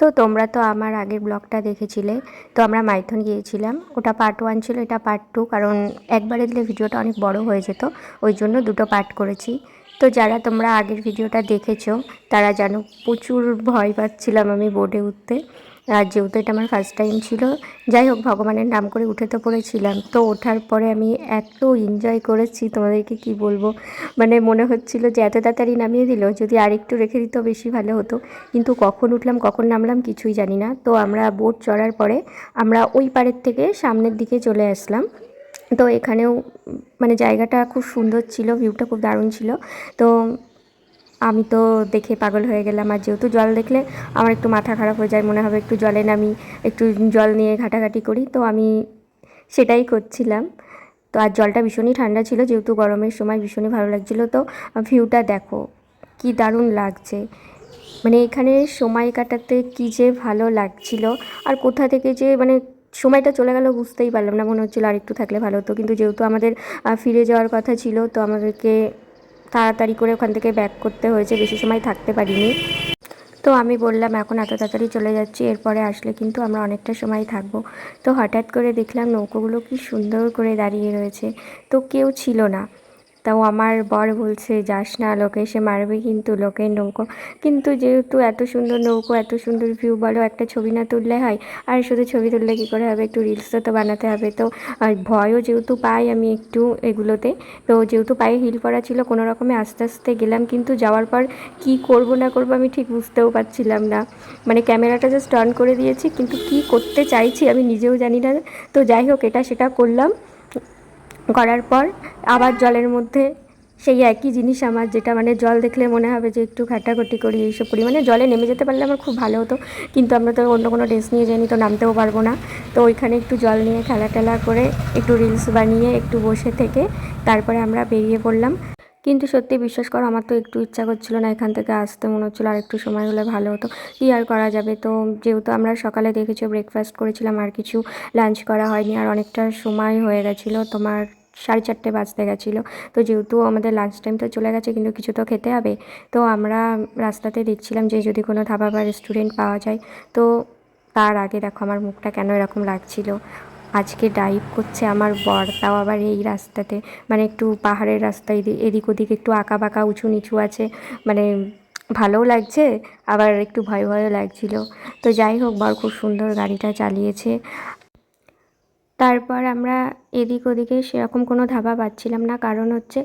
তো তোমরা তো আমার আগের ব্লগটা দেখেছিলে। তো আমরা মাইথন গিয়েছিলাম। ওটা পার্ট ওয়ান ছিল, এটা পার্ট টু কারণ একবারে দিলে ভিডিওটা অনেক বড় হয়ে যেত, ওই জন্য দুটো পার্ট করেছি। তো যারা তোমরা আগের ভিডিওটা দেখেছ, তারা যেন প্রচুর ভয় পাচ্ছিলাম আমি বোর্ডে উঠতে। আর যেহেতু এটা আমার ফার্স্ট টাইম ছিল, যাই হোক ভগবানের নাম করে উঠে তো পড়েছিলাম। তো ওঠার পরে আমি এত এনজয় করেছি, তোমাদেরকে কি বলব? মানে মনে হচ্ছিল যে এত তাড়াতাড়ি নামিয়ে দিল, যদি আরেকটু রেখে দিত বেশি ভালো হতো। কিন্তু কখন উঠলাম, কখন নামলাম কিছুই জানি না। তো আমরা বোট চড়ার পরে আমরা ওই পাড়ের থেকে সামনের দিকে চলে আসলাম। তো এখানেও মানে জায়গাটা খুব সুন্দর ছিল ভিউটা খুব দারুণ ছিল। তো আমি তো দেখে পাগল হয়ে গেলাম। আর যেহেতু জল দেখলে আমার একটু মাথা খারাপ হয়ে যায়, মনে হবে একটু জলে নামি, একটু জল নিয়ে ঘাটাঘাটি করি। তো আমি সেটাই করছিলাম। তো আর জলটা ভীষণই ঠান্ডা ছিল, যেহেতু গরমের সময় ভীষণই ভালো লাগছিল। তো ভিউটা দেখো, কি দারুণ লাগছে। মানে এখানে সময় কাটাতে কি যে ভালো লাগছিল। আর কোথা থেকে যে মানে সময়টা চলে গেল বুঝতেই পারলাম না, মনে হচ্ছিল আর একটু থাকলে ভালো হতো। কিন্তু যেহেতু আমাদের ফিরে যাওয়ার কথা ছিল, তো আমাদেরকে তাড়াতাড়ি করে ওখান থেকে ব্যাক করতে হয়েছে, বেশি সময় থাকতে পারিনি। তো আমি বললাম, এখন এত তাড়াতাড়ি চলে যাচ্ছি, এরপরে আসলে কিন্তু আমরা অনেকটা সময় থাকব। তো হঠাৎ করে দেখলাম নৌকোগুলো কি সুন্দর করে দাঁড়িয়ে রয়েছে। তো কেউ ছিল না। তাও আমার বর বলছে, যাস না, লোকে এসে মারবে কিন্তু, লোকের নৌকো। কিন্তু যেহেতু এত সুন্দর নৌকো, এত সুন্দর ভিউ বলো, একটা ছবি না তুললে হয়? আর শুধু ছবি তুললে কী করে হবে? একটু রিলসও তো বানাতে হবে। তো, আর ভয়ও যেহেতু পাই আমি একটু এগুলোতে, তো যেহেতু পায়ে হিল পরা ছিল, কোনো রকমে আস্তে আস্তে গেলাম, কিন্তু যাওয়ার পর কি করব না করব আমি ঠিক বুঝতেও পারছিলাম না। মানে ক্যামেরাটা জাস্ট অন করে দিয়েছি, কিন্তু কি করতে চাইছি আমি নিজেও জানি না। তো যাই হোক, এটা সেটা করলাম। করার পর আবার জলের মধ্যে সেই একই জিনিস আমার যেটা মানে জল দেখলে মনে হবে যে একটু ঘাটাঘটি করি, এইসব করি। মানে জলে নেমে যেতে পারলে আমার খুব ভালো হতো। কিন্তু আমরা তো অন্য কোনো ড্রেস নিয়ে যাইনি তো নামতেও পারব না। তো ওইখানে একটু জল নিয়ে খেলা টেলা করে একটু রিলস বানিয়ে একটু বসে থেকে তারপরে আমরা বেরিয়ে পড়লাম। কিন্তু সত্যি বিশ্বাস করো, আমার তো একটু ইচ্ছা করছিল না এখান থেকে আসতে, মনে হচ্ছিল আর একটু সময় হলে ভালো হতো। কী আর করা যাবে? তো যেহেতু আমরা সকালে দেখেছি ব্রেকফাস্ট করেছিলাম, আর কিছু লাঞ্চ করা হয়নি, আর অনেকটা সময় হয়ে গেছিল তোমার সাড়ে চারটে বাজতে গেছিল। তো যেহেতু আমাদের লাঞ্চ টাইম তো চলে গেছে, কিন্তু কিছু তো খেতে হবে। তো আমরা রাস্তাতে দেখছিলাম যে যদি কোনো ধাবা বা রেস্টুরেন্ট পাওয়া যায়, তো তার আগে দেখো আমার মুখটা কেন এরকম লাগছিল। আজকে ডাইভ করছে আমার বর, তাও আবার এই রাস্তাতে। মানে একটু পাহাড়ের রাস্তা এদিক এদিক ওদিক একটু আঁকা বাঁকা উঁচু নিচু আছে। মানে ভালোও লাগছে, আবার একটু ভয় ভয়ও লাগছিল। তো যাই হোক, বর খুব সুন্দর গাড়িটা চালিয়েছে। তারপর আমরা এদিক ওদিকে সেরকম কোনো ধাবা পাচ্ছিলাম না। কারণ হচ্ছে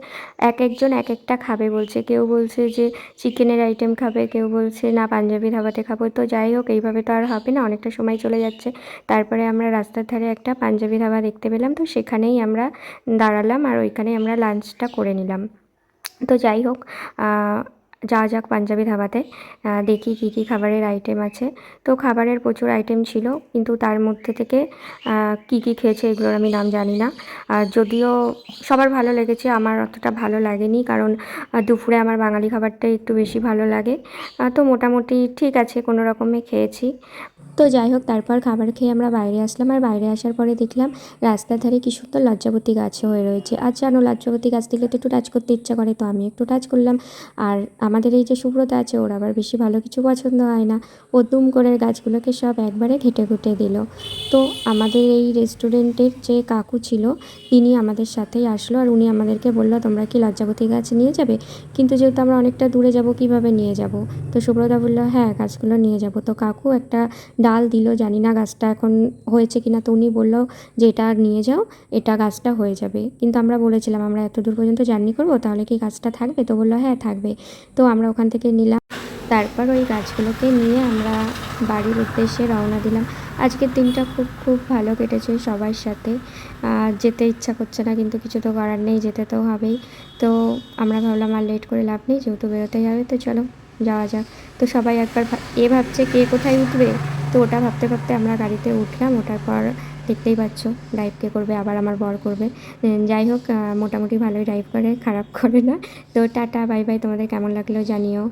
এক একজন এক একটা খাবে বলছে। কেউ বলছে যে চিকেনের আইটেম খাবে, কেউ বলছে না, পাঞ্জাবি ধাবাতে খাব। তো যাই হোক, এইভাবে তো আর হবে না, অনেকটা সময় চলে যাচ্ছে। তারপরে আমরা রাস্তার ধারে একটা পাঞ্জাবি ধাবা দেখতে পেলাম। তো সেখানেই আমরা দাঁড়ালাম আর ওইখানেই আমরা লাঞ্চটা করে নিলাম। তো যাই হোক যাওয়া যাক পাঞ্জাবি ধাবাতে দেখি কী কী খাবারের আইটেম আছে। তো খাবারের প্রচুর আইটেম ছিল, কিন্তু তার মধ্যে থেকে কি কি খেয়েছে এগুলোর আমি নাম জানি না। আর যদিও সবার ভালো লেগেছে, আমার অতটা ভালো লাগেনি, কারণ দুপুরে আমার বাঙালি খাবারটাই একটু বেশি ভালো লাগে। তো মোটামুটি ঠিক আছে, কোনো রকমে খেয়েছি। তো যাই হোক, তারপর খাবার খেয়ে আমরা বাইরে আসলাম। আর বাইরে আসার পরে দেখলাম রাস্তার ধারে কি সুন্দর লজ্জাবতী গাছ হয়ে রয়েছে। আর জানো, লজ্জাবতী গাছ দেখলে তো একটু টাচ করতে ইচ্ছা করে, তো আমি একটু টাচ করলাম। আর আমাদের এই যে সুব্রতা আছে, ওর আবার বেশি ভালো কিছু পছন্দ হয় না। ও দুম করে গাছগুলোকে সব একবারে ঘেটে ঘুটে দিল। তো আমাদের এই রেস্টুরেন্টের যে কাকু ছিল, তিনি আমাদের সাথেই আসলো। আর উনি আমাদেরকে বলল, তোমরা কি লজ্জাবতী গাছ নিয়ে যাবে? কিন্তু যেহেতু আমরা অনেকটা দূরে যাব, কীভাবে নিয়ে যাব? তো সুব্রতা বলল হ্যাঁ গাছগুলো নিয়ে যাব। তো কাকু একটা ডাল দিল, জানি না গাছটা এখন হয়েছে কিনা, তো উনি বলল যে এটা নিয়ে যাও, এটা গাছটা হয়ে যাবে। কিন্তু আমরা বলেছিলাম, আমরা এত দূর পর্যন্ত জার্নি করব, তাহলে কি গাছটা থাকবে? তো বলল হ্যাঁ থাকবে। তো আমরা ওখান থেকে নিলাম। তারপর ওই গাছগুলোকে নিয়ে আমরা বাড়ির উদ্দেশ্যে রওনা দিলাম। আজকের দিনটা খুব খুব ভালো কেটেছে সবার সাথে। যেতে ইচ্ছা করছে না, কিন্তু কিছু তো করার নেই, যেতে তো হবেই। তো আমরা ভাবলাম, আর লেট করে লাভ নেই, যেহেতু বেরোতেই হবে, তো চলো যাওয়া যাক। তো সবাই একবার এ ভাবছে কে কোথায় উঠবে? তো ওটা ভাবতে ভাবতে আমরা গাড়িতে উঠলাম, ওঠার পর দেখতেই পাচ্ছ ড্রাইভ কে করবে, আবার আমার বর করবে। যাই হোক মোটামুটি ভালোই ড্রাইভ করে, খারাপ করে না। তো টাটা বাই বাই তোমাদের কেমন লাগল জানিও।